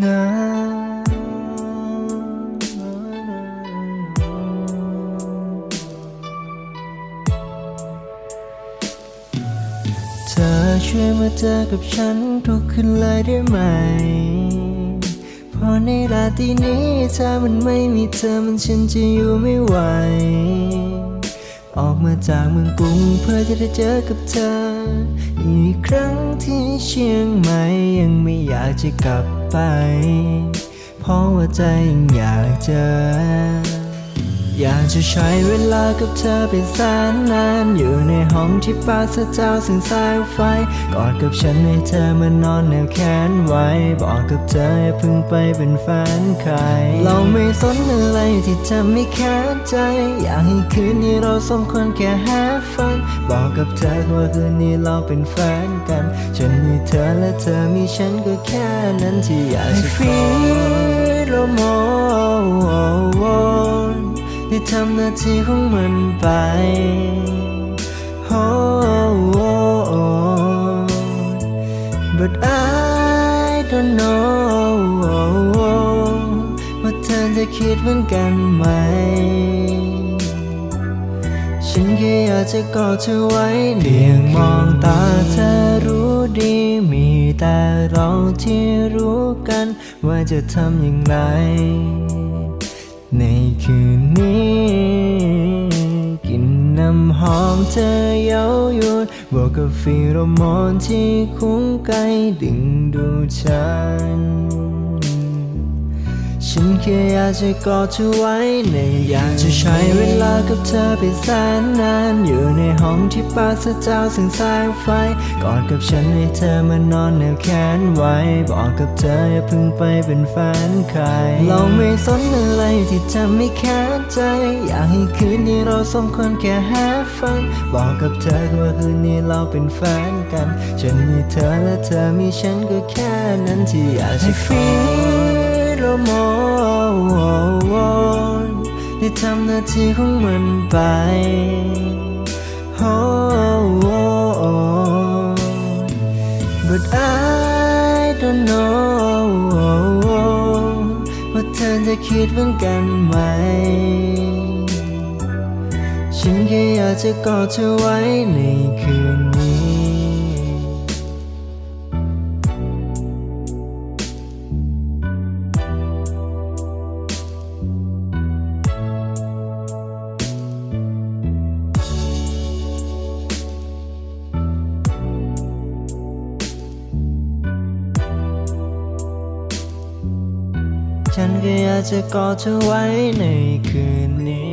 นะเธอช่วยมาเจอกับฉันทุกคืนเลยได้ไหม เพราะในราตรีนี้ถ้ามันไม่มีเธอมันฉันจะอยู่ไม่ไหว ออกมาจากเมืองกรุงเพื่อจะได้เจอกับเธอ อีกครั้งที่เชียงใหม่ยังไม่อยากจะกลับไป เพราะว่าใจยังอยากเจอ อยากจะใช้เวลากับเธอเป็นแสนนาน อยู่ในห้องที่ปราศจากแสงสายไฟ กอดกับฉันให้เธอมานอนแนวแขนไว้ บอกกับเธออย่าเพิ่งไปเป็นแฟนใคร เราไม่สนอะไรที่จะไม่แค่ใจ อยากให้คืนนี้เราสองคนแค่ have fun บอกกับเธอว่าคืนนี้เราเป็นแฟนกัน ฉันมีเธอและเธอมีฉันก็แค่นั้นที่อยากจะขอ feel more ทำหน้าที่ของมันไป oh, oh, oh. but I don't know ว่าเธอจะคิดเหมือนกันไหม ฉันแค่อยากจะกอดเธอไว้เพียงมองตาเธอรู้ดีมีแต่เราที่รู้กัน ว่าจะทำอย่างไร เธอเย้ายวนบวกกับฟีโรโมนที่คุ้งไกลดึงดูดฉัน แค่อยากจะกอดเธอไว้ในอยากจะใช้เวลากับเธอไปแสนนาน อยู่ในห้องที่ปราศจากแสงแสายไฟกอดกับฉันให้เธอมานอนแนวแขนไว้ บอกกับเธออย่าเพิ่งไปเป็นแฟนใคร เราไม่สนอะไรที่จะไม่แค่ใจ อยากให้คืนนี้เราสองคนแค่ have fun บอกกับเธอว่าคืนนี้เราเป็นแฟนกัน ฉันมีเธอและเธอมีฉันก็แค่นั้นที่อยากจะ feel เรามองได้ทำหน้าที่ของมันไป but I don't know ว่าเธอจะคิดเหมือนกันไหม ฉันแค่อยากจะกอดเธอไว้ในคืนนี้ ฉันก็อยากจะกอดเธอไว้ในคืนนี้